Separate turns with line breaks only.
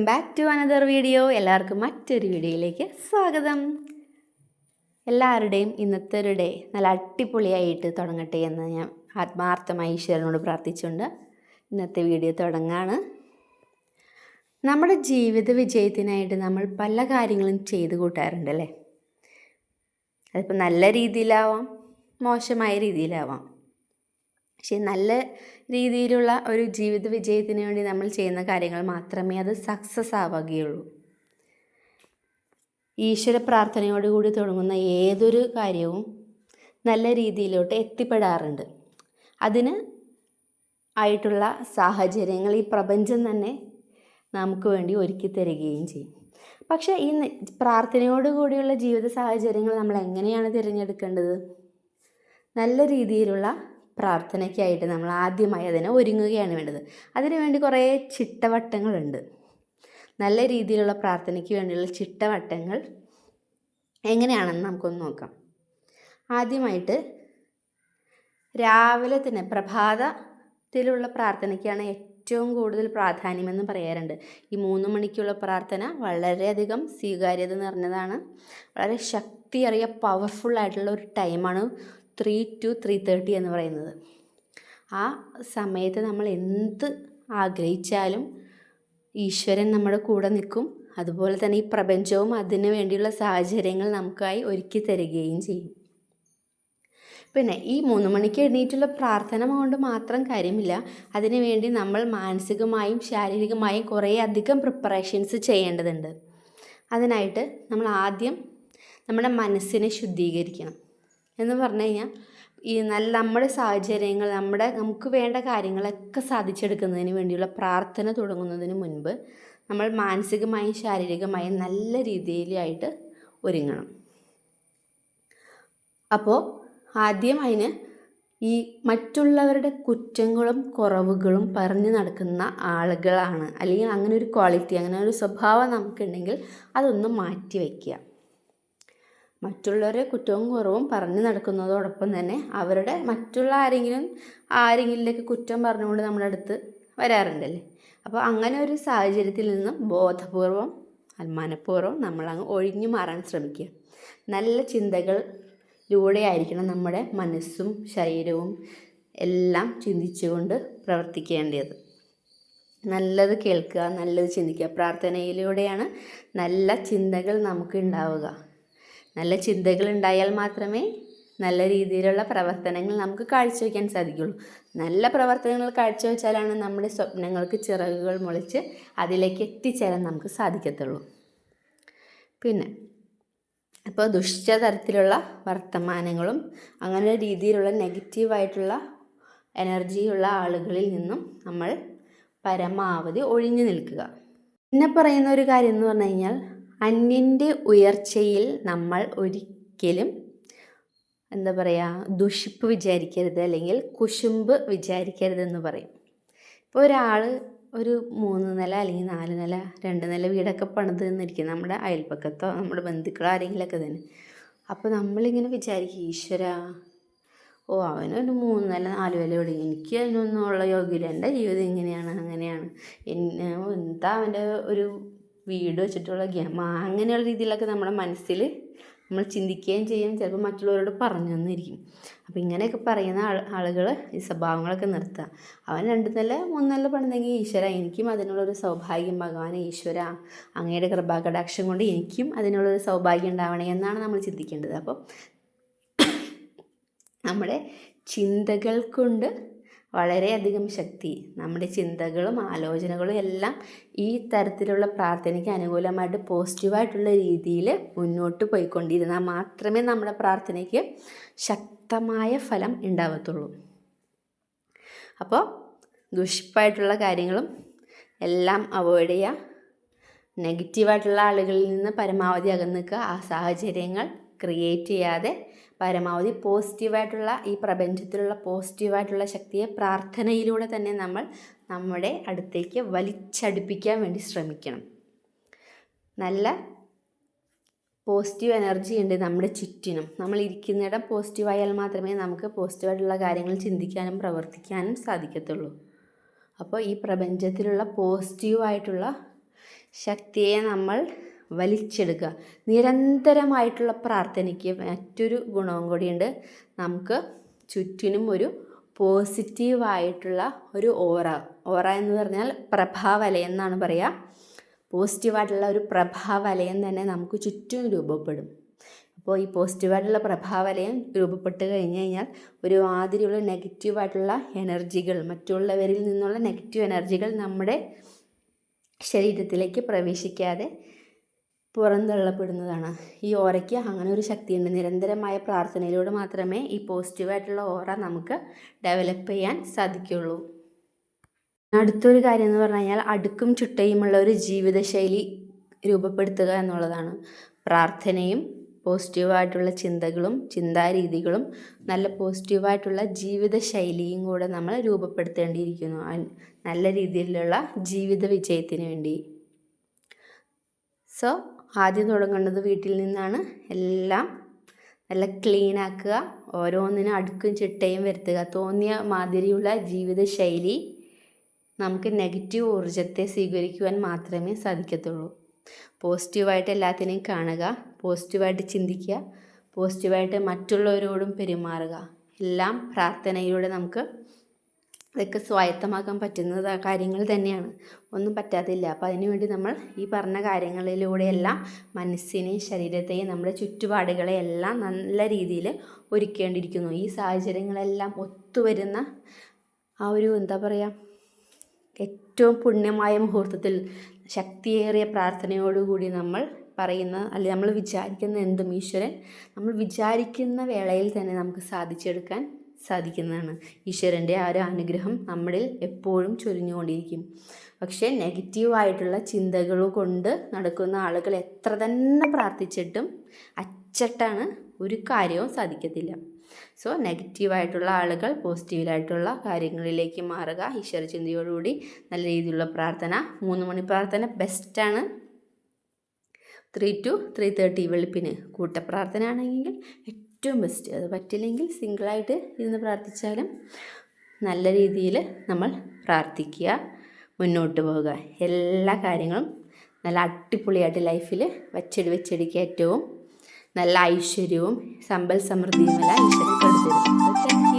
Welcome back to another video എല്ലാവർക്കും മറ്റൊരു വീഡിയോയിലേക്ക് സ്വാഗതം. എല്ലാവരുടെയും ഇന്നത്തെ ഒരു ഡേ നല്ല അടിപൊളിയായിട്ട് തുടങ്ങട്ടെ എന്ന് ഞാൻ ആത്മാർത്ഥമായി ഈശ്വരനോട് പ്രാർത്ഥിച്ചുകൊണ്ട് ഇന്നത്തെ വീഡിയോ തുടങ്ങാണ്. നമ്മുടെ ജീവിത വിജയത്തിനായിട്ട് നമ്മൾ പല കാര്യങ്ങളും ചെയ്തു കൂട്ടാറുണ്ടല്ലേ? അതിപ്പോൾ നല്ല രീതിയിലാവാം മോശമായ രീതിയിലാവാം. പക്ഷേ നല്ല രീതിയിലുള്ള ഒരു ജീവിത വിജയത്തിന് വേണ്ടി നമ്മൾ ചെയ്യുന്ന കാര്യങ്ങൾ മാത്രമേ അത് സക്സസ് ആവുകയുള്ളൂ. ഈശ്വര പ്രാർത്ഥനയോടുകൂടി തുടങ്ങുന്ന ഏതൊരു കാര്യവും നല്ല രീതിയിലോട്ട് എത്തിപ്പെടാറുണ്ട്. അതിന് ആയിട്ടുള്ള സാഹചര്യങ്ങൾ ഈ പ്രപഞ്ചം തന്നെ നമുക്ക് വേണ്ടി ഒരുക്കി തരികയും ചെയ്യും. പക്ഷേ ഈ പ്രാർത്ഥനയോടുകൂടിയുള്ള ജീവിത സാഹചര്യങ്ങൾ നമ്മൾ എങ്ങനെയാണ് തിരഞ്ഞെടുക്കേണ്ടത്? നല്ല രീതിയിലുള്ള പ്രാർത്ഥനയ്ക്കായിട്ട് നമ്മൾ ആദ്യമായി അതിനെ ഒരുങ്ങുകയാണ് വേണ്ടത്. അതിനുവേണ്ടി കുറേ ചിട്ടവട്ടങ്ങളുണ്ട്. നല്ല രീതിയിലുള്ള പ്രാർത്ഥനയ്ക്ക് വേണ്ടിയുള്ള ചിട്ടവട്ടങ്ങൾ എങ്ങനെയാണെന്ന് നമുക്കൊന്ന് നോക്കാം. ആദ്യമായിട്ട് രാവിലെ തന്നെ പ്രഭാതത്തിലുള്ള പ്രാർത്ഥനയ്ക്കാണ് ഏറ്റവും കൂടുതൽ പ്രാധാന്യമെന്ന് പറയാറുണ്ട്. ഈ മൂന്ന് മണിക്കുള്ള പ്രാർത്ഥന വളരെയധികം സ്വീകാര്യത നിറഞ്ഞതാണ്. വളരെ ശക്തിയേറിയ പവർഫുൾ ആയിട്ടുള്ള ഒരു ടൈമാണ് ത്രീ ടു ത്രീ തേർട്ടി എന്ന് പറയുന്നത്. ആ സമയത്ത് നമ്മൾ എന്ത് ആഗ്രഹിച്ചാലും ഈശ്വരൻ നമ്മുടെ കൂടെ നിൽക്കും. അതുപോലെ തന്നെ ഈ പ്രപഞ്ചവും അതിനു വേണ്ടിയുള്ള സാഹചര്യങ്ങൾ നമുക്കായി ഒരുക്കി തരികയും ചെയ്യും. പിന്നെ ഈ മൂന്ന് മണിക്ക് എഴുന്നേറ്റുള്ള പ്രാർത്ഥന കൊണ്ട് മാത്രം കാര്യമില്ല. അതിനുവേണ്ടി നമ്മൾ മാനസികമായും ശാരീരികമായും കുറേ അധികം പ്രിപ്പറേഷൻസ് ചെയ്യേണ്ടതുണ്ട്. അതിനായിട്ട് നമ്മൾ ആദ്യം നമ്മുടെ മനസ്സിനെ ശുദ്ധീകരിക്കണം. എന്ന് പറഞ്ഞു കഴിഞ്ഞാൽ ഈ നല്ല നമ്മുടെ സാഹചര്യങ്ങൾ നമ്മുടെ നമുക്ക് വേണ്ട കാര്യങ്ങളൊക്കെ സാധിച്ചെടുക്കുന്നതിന് വേണ്ടിയുള്ള പ്രാർത്ഥന തുടങ്ങുന്നതിന് മുൻപ് നമ്മൾ മാനസികമായും ശാരീരികമായും നല്ല രീതിയിലായിട്ട് ഒരുങ്ങണം. അപ്പോൾ ആദ്യം അതിന് ഈ മറ്റുള്ളവരുടെ കുറ്റങ്ങളും കുറവുകളും പറഞ്ഞു നടക്കുന്ന ആളുകളാണ്. അല്ലെങ്കിൽ അങ്ങനെ ഒരു ക്വാളിറ്റി അങ്ങനെ ഒരു സ്വഭാവം നമുക്കുണ്ടെങ്കിൽ അതൊന്ന് മാറ്റി വയ്ക്കുക. മറ്റുള്ളവരെ കുറ്റവും കുറവും പറഞ്ഞു നടക്കുന്നതോടൊപ്പം തന്നെ അവരുടെ മറ്റുള്ള ആരെങ്കിലും ആരെങ്കിലേക്ക് കുറ്റം പറഞ്ഞുകൊണ്ട് നമ്മുടെ അടുത്ത് വരാറുണ്ടല്ലേ? അപ്പോൾ അങ്ങനെ ഒരു സാഹചര്യത്തിൽ നിന്നും ബോധപൂർവം മനഃപൂർവം നമ്മളങ്ങ് ഒഴിഞ്ഞു മാറാൻ ശ്രമിക്കുക. നല്ല ചിന്തകളിലൂടെ ആയിരിക്കണം നമ്മുടെ മനസ്സും ശരീരവും എല്ലാം ചിന്തിച്ചുകൊണ്ട് പ്രവർത്തിക്കേണ്ടത്. നല്ലത് കേൾക്കുക നല്ലത് ചിന്തിക്കുക. പ്രാർത്ഥനയിലൂടെയാണ് നല്ല ചിന്തകൾ നമുക്ക് ഉണ്ടാവുക. നല്ല ചിന്തകൾ ഉണ്ടായാൽ മാത്രമേ നല്ല രീതിയിലുള്ള പ്രവർത്തനങ്ങൾ നമുക്ക് കാഴ്ചവെക്കാൻ സാധിക്കുള്ളൂ. നല്ല പ്രവർത്തനങ്ങൾ കാഴ്ചവെച്ചാലാണ് നമ്മുടെ സ്വപ്നങ്ങൾക്ക് ചിറകുകൾ മുളച്ച് അതിലേക്ക് എത്തിച്ചേരാൻ നമുക്ക് സാധിക്കത്തുള്ളൂ. പിന്നെ അപ്പോൾ ദുഷിച്ച തരത്തിലുള്ള വർത്തമാനങ്ങളും അങ്ങനെ രീതിയിലുള്ള നെഗറ്റീവായിട്ടുള്ള എനർജിയുള്ള ആളുകളിൽ നിന്നും നമ്മൾ പരമാവധി ഒഴിഞ്ഞു നിൽക്കുക. പിന്നെ പറയുന്ന ഒരു കാര്യം എന്ന് പറഞ്ഞു കഴിഞ്ഞാൽ അന്യന്റെ ഉയർച്ചയിൽ നമ്മൾ ഒരിക്കലും എന്താ പറയുക ദുഷിപ്പ് വിചാരിക്കരുത് അല്ലെങ്കിൽ കുശുമ്പ് വിചാരിക്കരുതെന്ന് പറയും. ഇപ്പോൾ ഒരാൾ ഒരു മൂന്ന് നില അല്ലെങ്കിൽ നാല് നില രണ്ട് നില വീടൊക്കെ പണിത് നിന്നിരിക്കും. നമ്മുടെ അയൽപ്പക്കത്തോ നമ്മുടെ ബന്ധുക്കളോ ആരെങ്കിലുമൊക്കെ തന്നെ. അപ്പോൾ നമ്മളിങ്ങനെ വിചാരിക്കും ഈശ്വര ഓ അവനൊരു മൂന്ന് നില നാല് നില ഇവിടെ എനിക്ക് അതിനൊന്നും ഉള്ള യോഗ്യത എന്റെ ജീവിതം ഇങ്ങനെയാണ് അങ്ങനെയാണ്. എന്താ അവന്റെ ഒരു വീട് വെച്ചിട്ടുള്ള ഗ്യാമ അങ്ങനെയുള്ള രീതിയിലൊക്കെ നമ്മുടെ മനസ്സിൽ നമ്മൾ ചിന്തിക്കുകയും ചെയ്യും. ചിലപ്പോൾ മറ്റുള്ളവരോട് പറഞ്ഞു തന്നിരിക്കും. അപ്പോൾ ഇങ്ങനെയൊക്കെ പറയുന്ന ആളുകൾ ഈ സ്വഭാവങ്ങളൊക്കെ നിർത്തുക. അവൻ രണ്ട് നില മൂന്ന് പണിതെങ്കിൽ ഈശ്വര എനിക്കും അതിനുള്ളൊരു സൗഭാഗ്യം ഭഗവാൻ ഈശ്വര അങ്ങയുടെ കൃപാകടാക്ഷം കൊണ്ട് എനിക്കും അതിനുള്ളൊരു സൗഭാഗ്യം ഉണ്ടാവണേ എന്നാണ് നമ്മൾ ചിന്തിക്കേണ്ടത്. അപ്പോൾ നമ്മുടെ ചിന്തകൾ കൊണ്ട് വളരെയധികം ശക്തി. നമ്മുടെ ചിന്തകളും ആലോചനകളും എല്ലാം ഈ തരത്തിലുള്ള പ്രാർത്ഥനയ്ക്ക് അനുകൂലമായിട്ട് പോസിറ്റീവായിട്ടുള്ള രീതിയിൽ മുന്നോട്ട് പോയിക്കൊണ്ടിരുന്നാൽ മാത്രമേ നമ്മുടെ പ്രാർത്ഥനയ്ക്ക് ശക്തമായ ഫലം ഉണ്ടാവത്തുള്ളൂ. അപ്പോൾ ദുഷിപ്പായിട്ടുള്ള കാര്യങ്ങളും എല്ലാം അവോയ്ഡ് ചെയ്യുക. നെഗറ്റീവായിട്ടുള്ള ആളുകളിൽ നിന്ന് പരമാവധി അകന്ന് ആ സാഹചര്യങ്ങൾ ക്രിയേറ്റ് ചെയ്യാതെ പരമാവധി പോസിറ്റീവായിട്ടുള്ള ഈ പ്രപഞ്ചത്തിലുള്ള പോസിറ്റീവായിട്ടുള്ള ശക്തിയെ പ്രാർത്ഥനയിലൂടെ തന്നെ നമ്മൾ നമ്മുടെ അടുത്തേക്ക് വലിച്ചടുപ്പിക്കാൻ വേണ്ടി ശ്രമിക്കണം. നല്ല പോസിറ്റീവ് എനർജി ഉണ്ട് നമ്മുടെ ചുറ്റിനും. നമ്മൾ ഇരിക്കുന്നിടം പോസിറ്റീവായാൽ മാത്രമേ നമുക്ക് പോസിറ്റീവായിട്ടുള്ള കാര്യങ്ങൾ ചിന്തിക്കാനും പ്രവർത്തിക്കാനും സാധിക്കത്തുള്ളൂ. അപ്പോൾ ഈ പ്രപഞ്ചത്തിലുള്ള പോസിറ്റീവായിട്ടുള്ള ശക്തിയെ നമ്മൾ വലിച്ചെടുക്കുക. നിരന്തരമായിട്ടുള്ള പ്രാർത്ഥനയ്ക്ക് മറ്റൊരു ഗുണവും കൂടിയുണ്ട്. നമുക്ക് ചുറ്റിനും ഒരു പോസിറ്റീവായിട്ടുള്ള ഒരു ഓറ. ഓറ എന്ന് പറഞ്ഞാൽ പ്രഭാവലയം എന്നാണ് പറയുക പോസിറ്റീവായിട്ടുള്ള ഒരു പ്രഭാവലയം തന്നെ നമുക്ക് ചുറ്റും രൂപപ്പെടും. അപ്പോൾ ഈ പോസിറ്റീവായിട്ടുള്ള പ്രഭാവലയം രൂപപ്പെട്ട് കഴിഞ്ഞ് കഴിഞ്ഞാൽ ഒരു മാതിരിയുള്ള നെഗറ്റീവായിട്ടുള്ള എനർജികൾ മറ്റുള്ളവരിൽ നിന്നുള്ള നെഗറ്റീവ് എനർജികൾ നമ്മുടെ ശരീരത്തിലേക്ക് പ്രവേശിക്കാതെ പുറന്തള്ളപ്പെടുന്നതാണ്. ഈ ഓരയ്ക്ക് അങ്ങനെ ഒരു ശക്തിയുണ്ട്. നിരന്തരമായ പ്രാർത്ഥനയിലൂടെ മാത്രമേ ഈ പോസിറ്റീവായിട്ടുള്ള ഓറ നമുക്ക് ഡെവലപ്പ് ചെയ്യാൻ സാധിക്കുള്ളൂ അടുത്തൊരു കാര്യം എന്ന് പറഞ്ഞു കഴിഞ്ഞാൽ അടുക്കും ചുട്ടയുമുള്ള ഒരു ജീവിതശൈലി രൂപപ്പെടുത്തുക എന്നുള്ളതാണ്. പ്രാർത്ഥനയും പോസിറ്റീവായിട്ടുള്ള ചിന്തകളും ചിന്താരീതികളും നല്ല പോസിറ്റീവായിട്ടുള്ള ജീവിതശൈലിയും കൂടെ നമ്മൾ രൂപപ്പെടുത്തേണ്ടിയിരിക്കുന്നു. നല്ല രീതിയിലുള്ള ജീവിത വിജയത്തിന് വേണ്ടി. സോ ആദ്യം തുടങ്ങേണ്ടത് വീട്ടിൽ നിന്നാണ്. എല്ലാം നല്ല ക്ലീൻ ആക്കുക. ഓരോന്നിനും അടുക്കും ചിട്ടയും വരുത്തുക. തോന്നിയ മാതിരിയുള്ള ജീവിതശൈലി നമുക്ക് നെഗറ്റീവ് ഊർജത്തെ സ്വീകരിക്കുവാൻ മാത്രമേ സാധിക്കത്തുള്ളൂ. പോസിറ്റീവായിട്ട് എല്ലാത്തിനെയും കാണുക. പോസിറ്റീവായിട്ട് ചിന്തിക്കുക. പോസിറ്റീവായിട്ട് മറ്റുള്ളവരോടും പെരുമാറുക. എല്ലാം പ്രാർത്ഥനയിലൂടെ നമുക്ക് ഇതൊക്കെ സ്വായത്തമാക്കാൻ പറ്റുന്ന കാര്യങ്ങൾ തന്നെയാണ്. ഒന്നും പറ്റാത്തില്ല അപ്പോൾ അതിനുവേണ്ടി നമ്മൾ ഈ പറഞ്ഞ കാര്യങ്ങളിലൂടെയെല്ലാം മനസ്സിനെയും ശരീരത്തെയും നമ്മുടെ ചുറ്റുപാടുകളെയെല്ലാം നല്ല രീതിയിൽ ഒരുക്കേണ്ടിയിരിക്കുന്നു. ഈ സാഹചര്യങ്ങളെല്ലാം ഒത്തുവരുന്ന ആ ഒരു എന്താ പറയുക ഏറ്റവും പുണ്യമായ മുഹൂർത്തത്തിൽ ശക്തിയേറിയ പ്രാർത്ഥനയോടുകൂടി നമ്മൾ പറയുന്ന അല്ലെങ്കിൽ നമ്മൾ വിചാരിക്കുന്ന എന്തും ഈശ്വരൻ നമ്മൾ വിചാരിക്കുന്ന വേളയിൽ തന്നെ നമുക്ക് സാധിച്ചെടുക്കാൻ സാധിക്കുന്നതാണ്. ഈശ്വരന്റെ ആ ഒരു അനുഗ്രഹം നമ്മളിൽ എപ്പോഴും ചൊരിഞ്ഞുകൊണ്ടിരിക്കും. പക്ഷേ നെഗറ്റീവായിട്ടുള്ള ചിന്തകൾ കൊണ്ട് നടക്കുന്ന ആളുകൾ എത്ര തന്നെ പ്രാർത്ഥിച്ചിട്ടും അച്ചട്ടാണ് ഒരു കാര്യവും സാധിക്കത്തില്ല. സോ നെഗറ്റീവായിട്ടുള്ള ആളുകൾ പോസിറ്റീവിലായിട്ടുള്ള കാര്യങ്ങളിലേക്ക് മാറുക ഈശ്വര ചിന്തയോടുകൂടി നല്ല രീതിയിലുള്ള പ്രാർത്ഥന മൂന്ന് മണി പ്രാർത്ഥന ബെസ്റ്റാണ്. ത്രീ ടു ത്രീ തേർട്ടി വെളുപ്പിന് കൂട്ടപ്രാർത്ഥന ആണെങ്കിൽ ഏറ്റവും ബെസ്റ്റ് അത് പറ്റില്ലെങ്കിൽ സിംഗിളായിട്ട് ഇരുന്ന് പ്രാർത്ഥിച്ചാലും നല്ല രീതിയിൽ നമ്മൾ പ്രാർത്ഥിക്കുക മുന്നോട്ട് പോവുക. എല്ലാ കാര്യങ്ങളും നല്ല അടിപൊളിയായിട്ട് ലൈഫിൽ വച്ചടി വെച്ചടിക്കുക ഏറ്റവും നല്ല ഐശ്വര്യവും സമ്പൽ സമൃദ്ധിയുമെല്ലാം ഈശ്വരൻ കൊടുത്തിരുന്നു.